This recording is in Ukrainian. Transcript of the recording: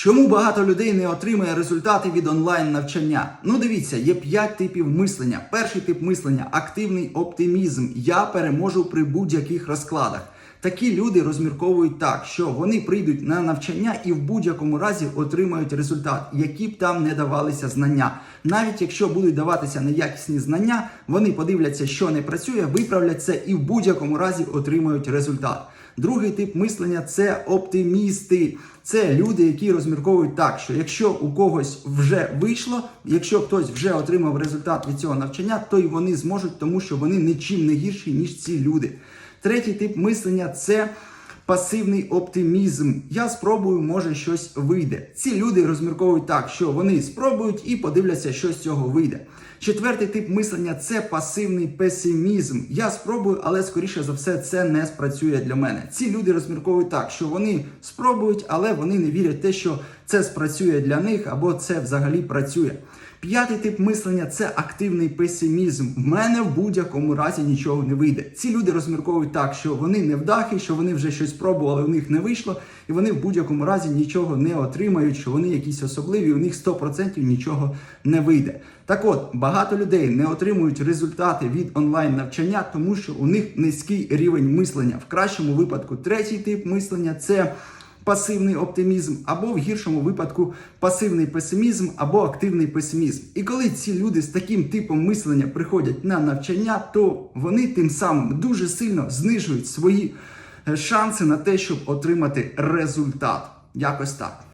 Чому багато людей не отримує результати від онлайн навчання? Ну дивіться, є 5 типів мислення. Перший тип мислення активний оптимізм. Я переможу при будь-яких розкладах. Такі люди розмірковують так, що вони прийдуть на навчання і в будь-якому разі отримають результат, які б там не давалися знання. Навіть якщо будуть даватися неякісні знання, вони подивляться, що не працює, виправлять це і в будь-якому разі отримають результат. Другий тип мислення це оптимісти. Це люди, які розмірковують так, що якщо у когось вже вийшло, якщо хтось вже отримав результат від цього навчання, то й вони зможуть, тому що вони нічим не гірші, ніж ці люди. Третій тип мислення це пасивний оптимізм. Я спробую, може щось вийде. Ці люди розмірковують так, що вони спробують і подивляться, що з цього вийде. Четвертий тип мислення це пасивний песимізм. Я спробую, але скоріше за все це не спрацює для мене. Ці люди розмірковують так, що вони спробують, але вони не вірять в те, що це спрацює для них або це взагалі працює. П'ятий тип мислення це активний песимізм. В мене в будь-якому разі нічого не вийде. Ці люди розмірковують так, що вони невдахи, що вони вже щось пробували, у них не вийшло, і вони в будь-якому разі нічого не отримають, що вони якісь особливі, у них 100% нічого не вийде. Так от, багато людей не отримують результати від онлайн навчання, тому що у них низький рівень мислення. В кращому випадку третій тип мислення це пасивний оптимізм, або в гіршому випадку пасивний песимізм або активний песимізм. І коли ці люди з таким типом мислення приходять на навчання, то вони тим самим дуже сильно знижують свої шанси на те, щоб отримати результат. Якось так.